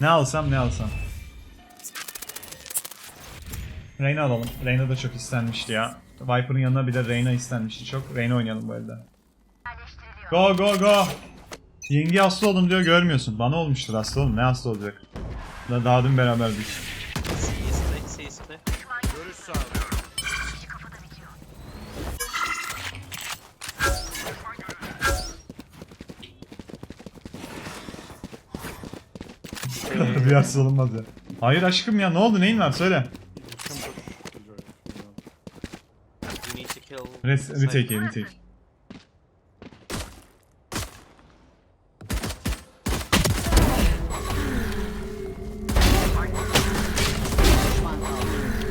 Ne alsam ne alsam. Reyna alalım. Reyna da çok istenmişti ya. Viper'ın yanına bir de Reyna istenmişti çok. Reyna oynayalım bu elde. Go go go. Yenge hasta oldum diyor görmüyorsun. Bana olmuştur hasta oğlum. Ne hasta olacak? Da daha dün beraberdik. Hasta olunmaz ya. Hayır aşkım ya ne oldu neyin var söyle. Res retake ye, retake.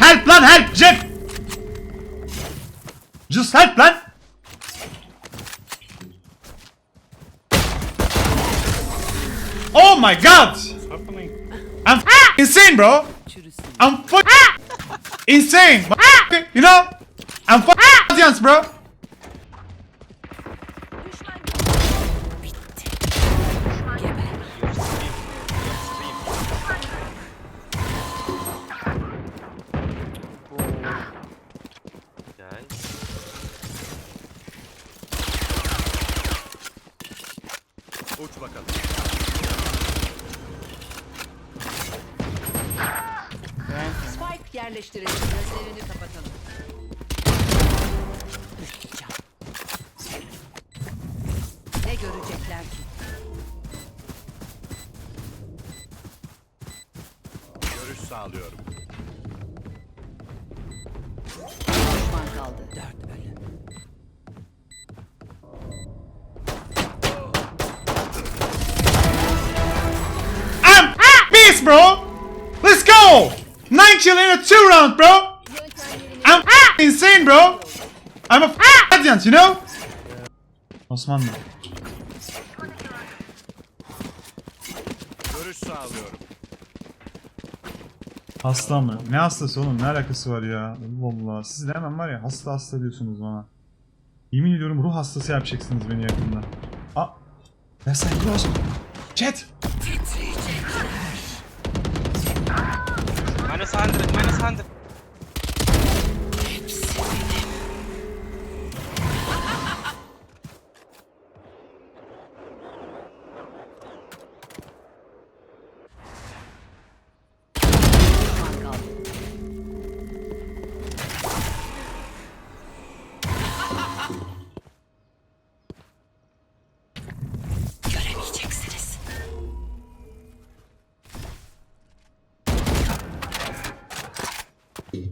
Help lan help Jet! Just help lan! Oh my god! Happening? I'm f- insane bro! I'm f- ah! insane! Ah! You know? I'm f- ah! audience bro! Spike yerleştirildi. Gözlerini kapatalım. Ne görecekler ki? Görüş sağlıyorum. Kill in a two round, bro. I'm insane, bro. I'm a audience, you know? Osmanlı. Görüş sağlıyorum. Hasta mı? Ne hastası oğlum? Ne alakası var ya? Allah Allah. Siz de hemen var ya hasta hasta diyorsunuz bana. Yemin ediyorum ruh hastası yapacaksınız beni yakında. Aa. Ya sen close. Chat. 100, minus 100.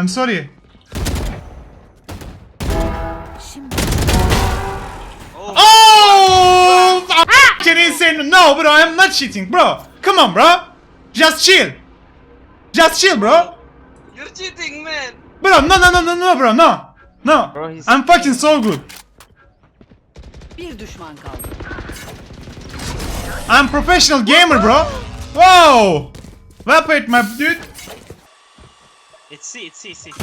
I'm sorry. Oh, Oh, fucking insane. No, bro, I'm not cheating, bro. Come on, bro. Just chill. Just chill, bro. you're cheating, man. Bro, no, no, no, no, no, bro, no. No. Bro, he's- I'm fucking so good. Bir düşman kaldı. I'm professional gamer, bro. Whoa. Well played, my dude. It's C, it's C, C. It's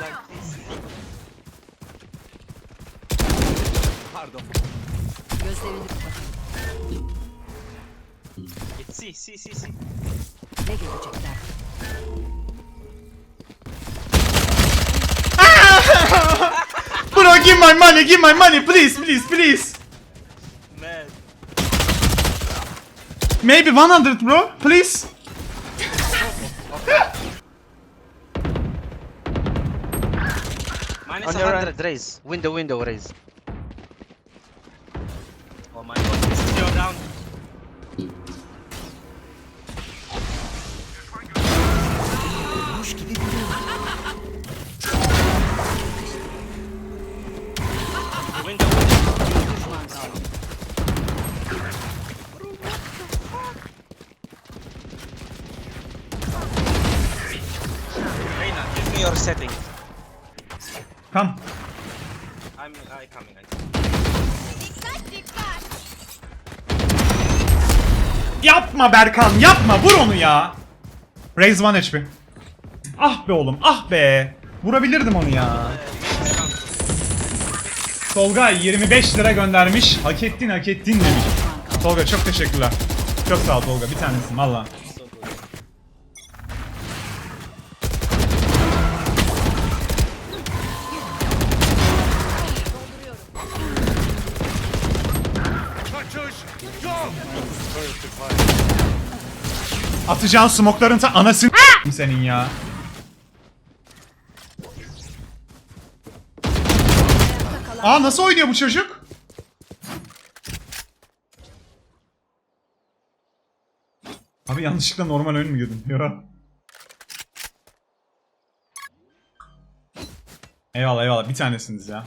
like this. Pardon. Gözlerini. It's C, C, C, C. Ne görecekler? Bro, give my money, give my money, please, please, please. Man. Maybe 100, bro, please. Minus On your 100. right, raise. Window, window, raise. Oh my god, this is your down. Your setting. Come. I'm I coming. I Yapma Berkan yapma vur onu ya. Raise 1 HP. Ah be oğlum ah be. Vurabilirdim onu ya. Tolga 25 lira göndermiş. Hak ettin hak ettin demiş. Tolga çok teşekkürler. Çok sağ ol Tolga bir tanesin valla. Atacağın smokların ta anasını senin ya. Aa nasıl oynuyor bu çocuk? Abi yanlışlıkla normal oyun mu girdin? Yo. Eyvallah eyvallah bir tanesiniz ya.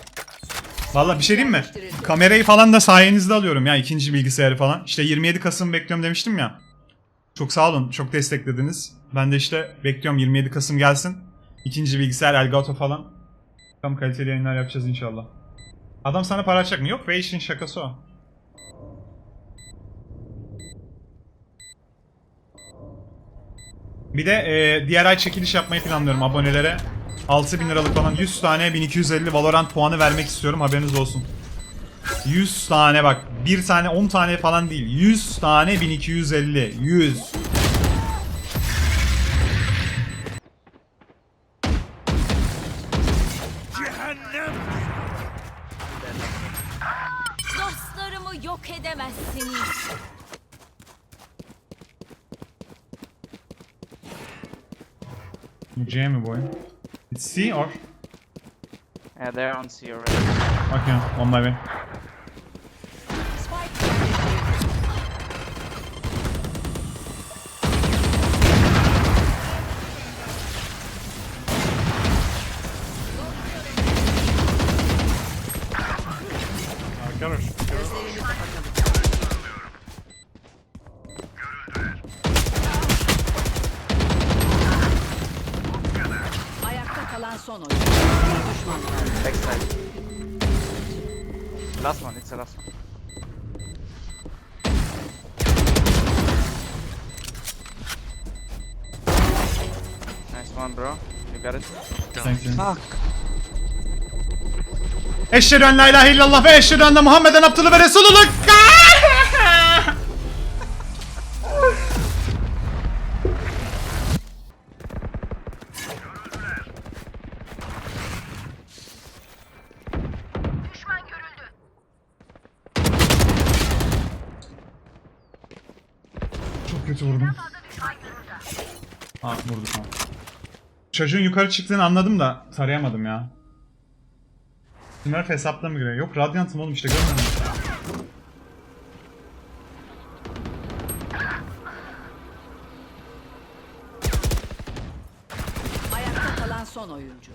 Valla bir şey diyeyim mi? Kamerayı falan da sayenizde alıyorum ya ikinci bilgisayarı falan. İşte 27 Kasım bekliyorum demiştim ya. Çok sağ olun. Çok desteklediniz. Ben de işte bekliyorum 27 Kasım gelsin. İkinci bilgisayar Elgato falan. Tam kaliteli yayınlar yapacağız inşallah. Adam sana para açacak mı? Yok ve işin şakası o. Bir de e, diğer ay çekiliş yapmayı planlıyorum abonelere. 6000 liralık falan 100 tane 1250 Valorant puanı vermek istiyorum haberiniz olsun. 100 tane bak. Bir tane 10 tane falan değil. 100 tane 1250. 100. Cehennem. Dostlarımı yok edemezsiniz. C mi boy? It's C or? Yeah, they're on C already. Okay, on my way. Last one, it's the last one. Nice one, bro. You got it. Thank you. Eşhedü en la ilahe illallah ve eşhedü enne Muhammeden abdülü ve resulullah. Çok kötü vurdum. Ha vurdu tamam. Çocuğun yukarı çıktığını anladım da tarayamadım ya. Smurf hesapla mı giriyor? Yok Radiant'ım oğlum işte görmüyor musun? Ayakta kalan son oyuncu.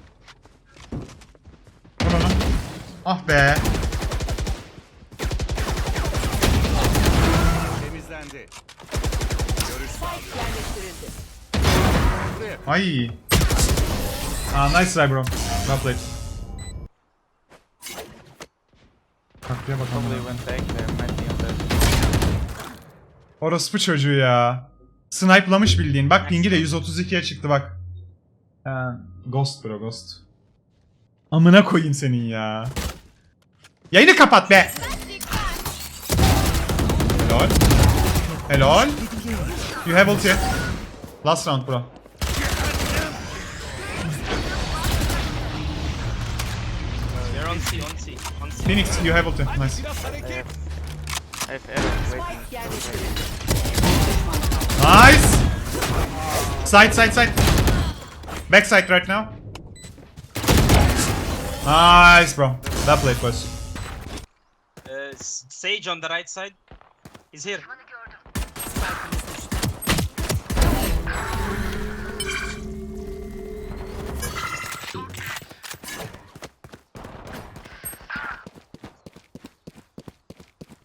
Vur onu. Ah be. Temizlendi. Ay. Ah nice try bro. Well played. Taktiğe bakalım. Orospu çocuğu ya. Snipe'lamış bildiğin. Bak pingi de 132'ye çıktı bak. Ghost bro ghost. Amına koyayım senin ya. Yayını kapat be. Helal. Helal. You have ulti. Last round bro. Phoenix you have ulti. Nice. I have. Nice. Side side side. Backside right now. Nice bro. That play was. Uh, Sage on the right side. He's here.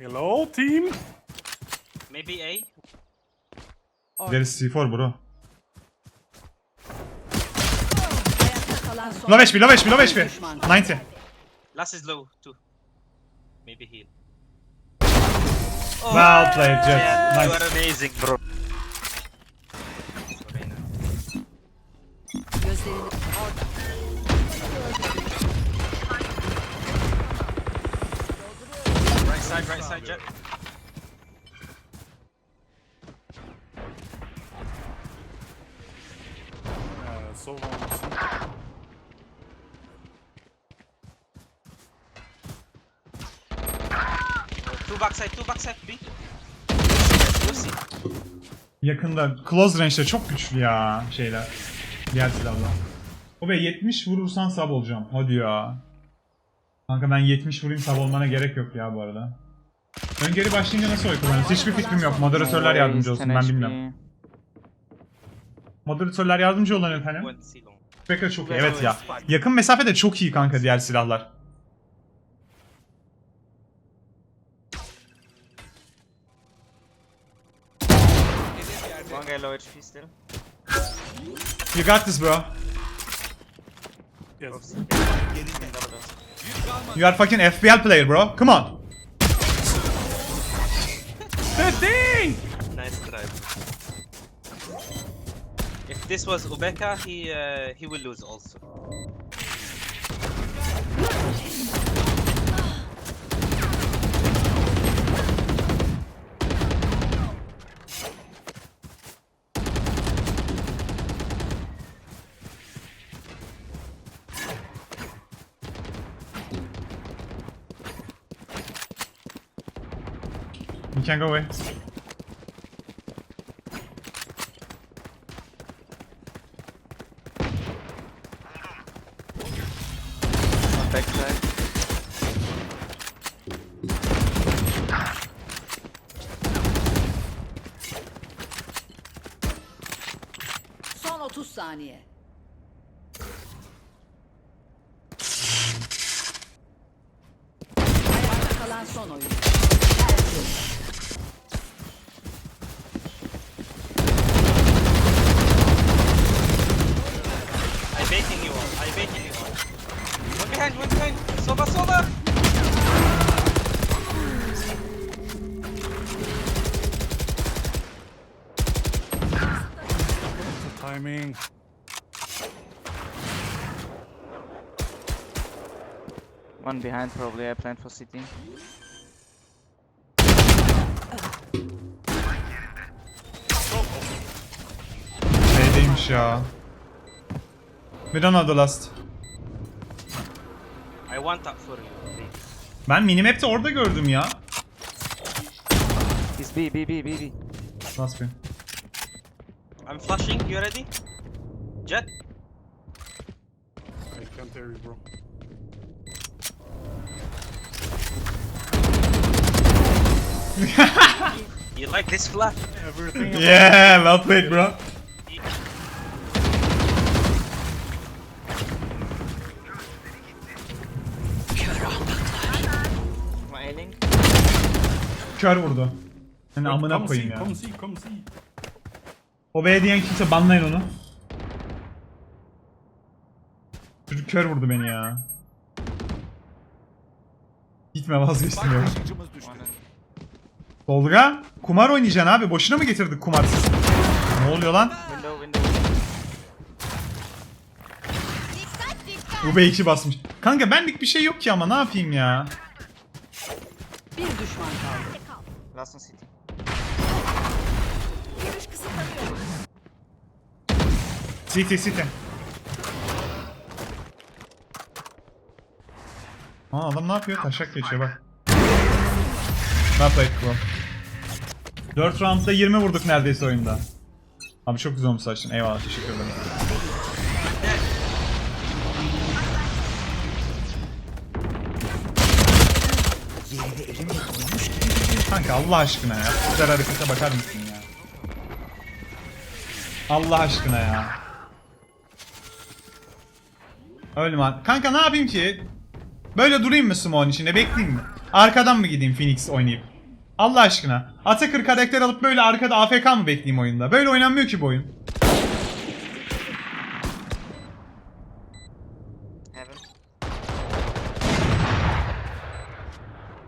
Hello team. Maybe A. There is C4 bro. Ayakta kalan son Low HP, low HP, low HP. Düşman. 90. Last is low too. Maybe heal. Well played, Jet. Yeah, you Nice. are amazing, bro. Side, right side, Jet. So long. Two backside, two backside, B. Yakında. Close range'de çok güçlü ya şeyler. Diğer silahlar. O be 70 vurursan sub olacağım. Hadi ya. Kanka ben 70 vurayım sub olmana gerek yok ya bu arada. Ön geri başlayınca nasıl oy kullanırız? Hiçbir fikrim yok. Moderatörler yardımcı olsun ben bilmiyorum. Moderatörler yardımcı olun efendim. Spektra çok iyi. Evet ya. Yakın mesafede çok iyi kanka diğer silahlar. You got this bro. Yes. You are fucking FPL player bro. Come on. Nice try. If this was Ubeka, he uh, he will lose also. You can go away. One backside. Son 30 saniye. Ayakta kalan son oyuncu. Timing. One behind probably. I planned for city. Neydeymiş ya. Bir an adı last. I want up for you, please. Ben minimap'te orada gördüm ya. He's B, B, B, B, B. Last bir. I'm flashing. You ready? Jet. I can't hear you, bro. You like this flash? Everything. Yeah, well played bro. Kör vurdu. Yani amına Come koyayım ya. come see, come see. O B diyen kimse banlayın onu. Çocuk kör vurdu beni ya. Gitme vazgeçtim ya. Tolga, kumar oynayacaksın abi. Boşuna mı getirdik kumarsız? Ne oluyor lan? window. UB2 basmış. Kanka benlik bir şey yok ki ama ne yapayım ya? Bir düşman kaldı. Last city. City city. Aa adam ne yapıyor? Taşak geçiyor bak. Well played bro. 4 roundda 20 vurduk neredeyse oyunda. Abi çok güzel olmuş saçın. Eyvallah teşekkür ederim. Kanka Allah aşkına ya. Güzel harekete bakar mısın ya? Allah aşkına ya. Öyle mi? Kanka ne yapayım ki? Böyle durayım mı Smoke'un içinde? Bekleyeyim mi? Arkadan mı gideyim Phoenix oynayıp? Allah aşkına. Atakır karakter alıp böyle arkada AFK mı bekleyeyim oyunda? Böyle oynanmıyor ki bu oyun. Heaven.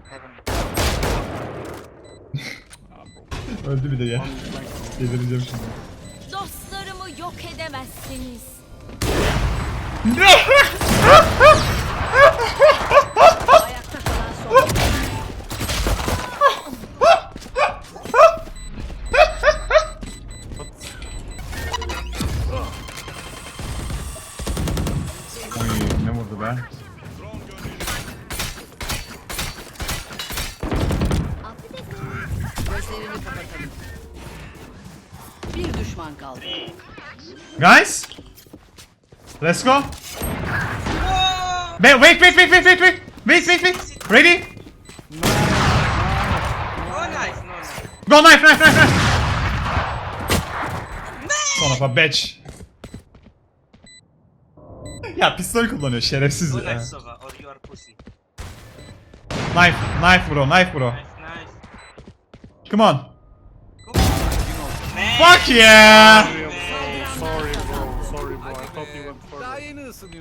Heaven. Öldü bir de ya. Delireceğim şimdi. Dostlarımı yok edemezsiniz. Ne? Let's go! Wait, wait, wait, wait, wait, wait, wait! Wait, wait, wait! Ready? Go knife, knife, knife, knife! Son of a bitch. ya pistol kullanıyor şerefsiz ya. pussy. Knife, knife bro, knife bro. Come on. Fuck yeah! Sorry,